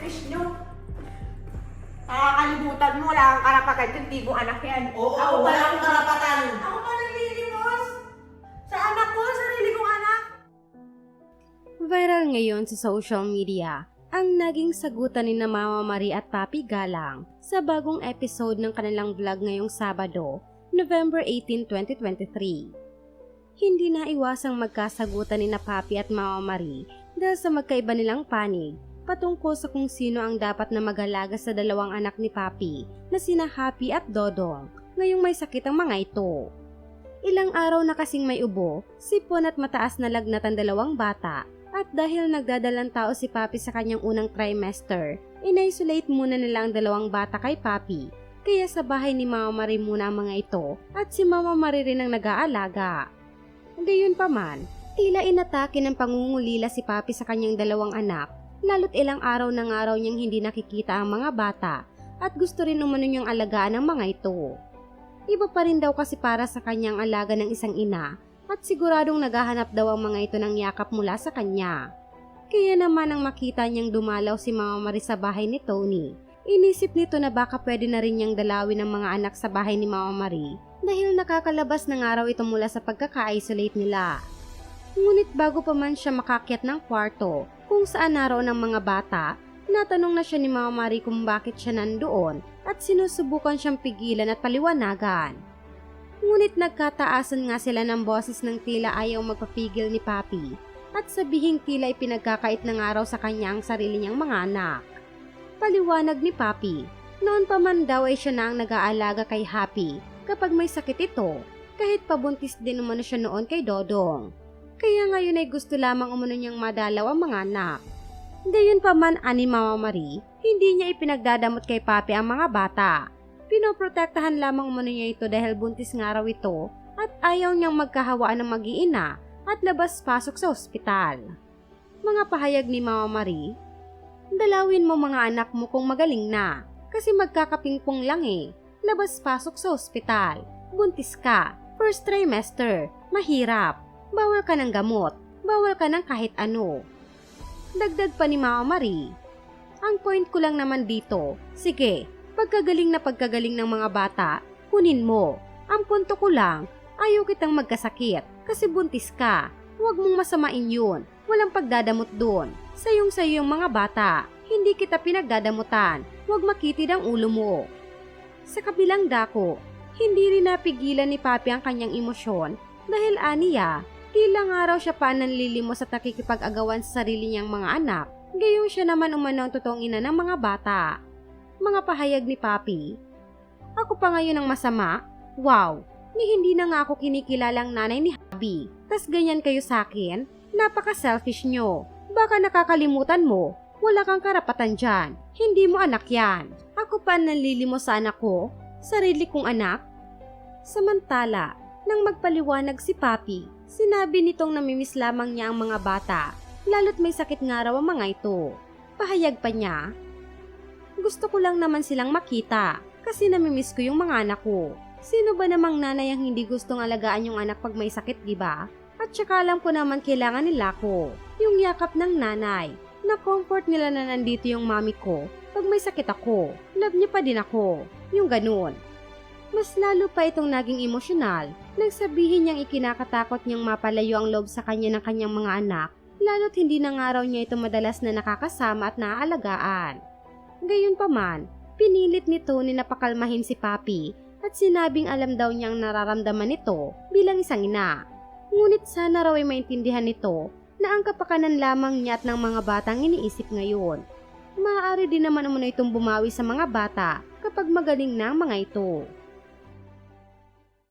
selfish nyo. Nakakalimutan mo, wala kang karapatan dyan, di mo anak yan. Oo, Ako wala akong karapatan. Ako pa naglilimos. Sa anak ko, sarili kong anak. Viral ngayon sa social media ang naging sagutan ni na Mama Marie at Papi Galang sa bagong episode ng kanilang vlog ngayong Sabado, November 18, 2023. Hindi na iwasang magkasagutan ni na Papi at Mama Marie dahil sa magkaiba nilang panig patungkol sa kung sino ang dapat na mag-alaga sa dalawang anak ni Papi na sina Happy at Dodong ngayong may sakit ang mga ito. Ilang araw na kasing may ubo, sipon at mataas na lagnat ang dalawang bata at dahil nagdadalang tao si Papi sa kanyang unang trimester, in-isolate muna nila ang dalawang bata kay Papi. Kaya sa bahay ni Mama Marie muna ang mga ito at si Mama Marie rin ang nag-aalaga. Gayon pa man, tila inatake ng pangungulila si Papi sa kanyang dalawang anak lalo't ilang araw ng araw niyang hindi nakikita ang mga bata at gusto rin umano niyang alagaan ang mga ito. Iba pa rin daw kasi para sa kanyang alaga ng isang ina at siguradong naghahanap daw ang mga ito ng yakap mula sa kanya. Kaya naman ang makita niyang dumalaw si Mama Marie sa bahay ni Tony, inisip nito na baka pwede na rin niyang dalawin ang mga anak sa bahay ni Mama Marie dahil nakakalabas ng araw ito mula sa pagkaka-isolate nila. Ngunit bago pa man siya makakyat ng kwarto kung saan naroon ang mga bata, natanong na siya ni Mama Marie kung bakit siya nandoon at sinusubukan siyang pigilan at paliwanagan. Ngunit nagkataasan nga sila ng boses ng tila ayaw magpapigil ni Papi at sabihing tila ipinagkakait ng araw sa kanya ang sarili niyang mga anak. Paliwanag ni Papi, noon pa man daw ay siya na ang nag-aalaga kay Happy kapag may sakit ito, kahit pabuntis din umano siya noon kay Dodong. Kaya ngayon ay gusto lamang umano niyang madalaw ang mga anak. Gayon pa man ani Mama Marie, hindi niya ipinagdadamot kay Papi ang mga bata. Pinoprotektahan lamang umano niya ito dahil buntis nga raw ito at ayaw niyang magkahawaan ng mag-iina at labas-pasok sa ospital. Mga pahayag ni Mama Marie, Dalawin mo mga anak mo kung magaling na kasi magkakapingpong lang eh. Labas-pasok sa ospital. Buntis ka. First trimester. Mahirap. Bawal ka ng gamot. Bawal ka ng kahit ano. Dagdag pa ni Mama Marie. Ang point ko lang naman dito, sige, pagkagaling na pagkagaling ng mga bata, kunin mo. Ang punto ko lang, ayaw kitang magkasakit kasi buntis ka. Huwag mong masamain yun. Walang pagdadamot doon. Sayong sayo yung mga bata. Hindi kita pinagdadamutan. Huwag makitid ang ulo mo. Sa kabilang dako, hindi rin napigilan ni Papi ang kanyang emosyon dahil aniya, tila nga raw siya pa nanlilimos at nakikipag-agawan sa sarili niyang mga anak. Gayong siya naman umano ang totoong ina ng mga bata. Mga pahayag ni Papi. Ako pa ngayon ang masama? Wow, ni hindi na nga ako kinikilalang nanay ni Habi. Tas ganyan kayo sa akin? Napaka-selfish nyo. Baka nakakalimutan mo. Wala kang karapatan dyan. Hindi mo anak yan. Ako pa nanlilimos sa anak ko? Sarili kong anak? Samantala, nang magpaliwanag si Papi, sinabi nitong namimiss lamang niya ang mga bata, lalo't may sakit nga raw ang mga ito. Pahayag pa niya, Gusto ko lang naman silang makita kasi namimiss ko yung mga anak ko. Sino ba namang nanay ang hindi gustong alagaan yung anak pag may sakit, di ba? At saka alam ko naman kailangan nila ko. Yung yakap ng nanay. Na-comfort nila na nandito yung mami ko. Pag may sakit ako, love niya pa din ako. Yung ganun. Mas lalo pa itong naging emosyonal nang sabihin niyang ikinakatakot niyang mapalayo ang loob sa kanya ng kanyang mga anak lalo't hindi na nga raw niya ito madalas na nakakasama at naaalagaan. Gayon pa man, pinilit ni Tony na pakalmahin si Papi at sinabing alam daw niyang nararamdaman nito bilang isang ina. Ngunit sana raw ay maintindihan nito na ang kapakanan lamang niya at ng mga batang iniisip ngayon. Maaari din naman umano itong bumawi sa mga bata kapag magaling na ang mga ito.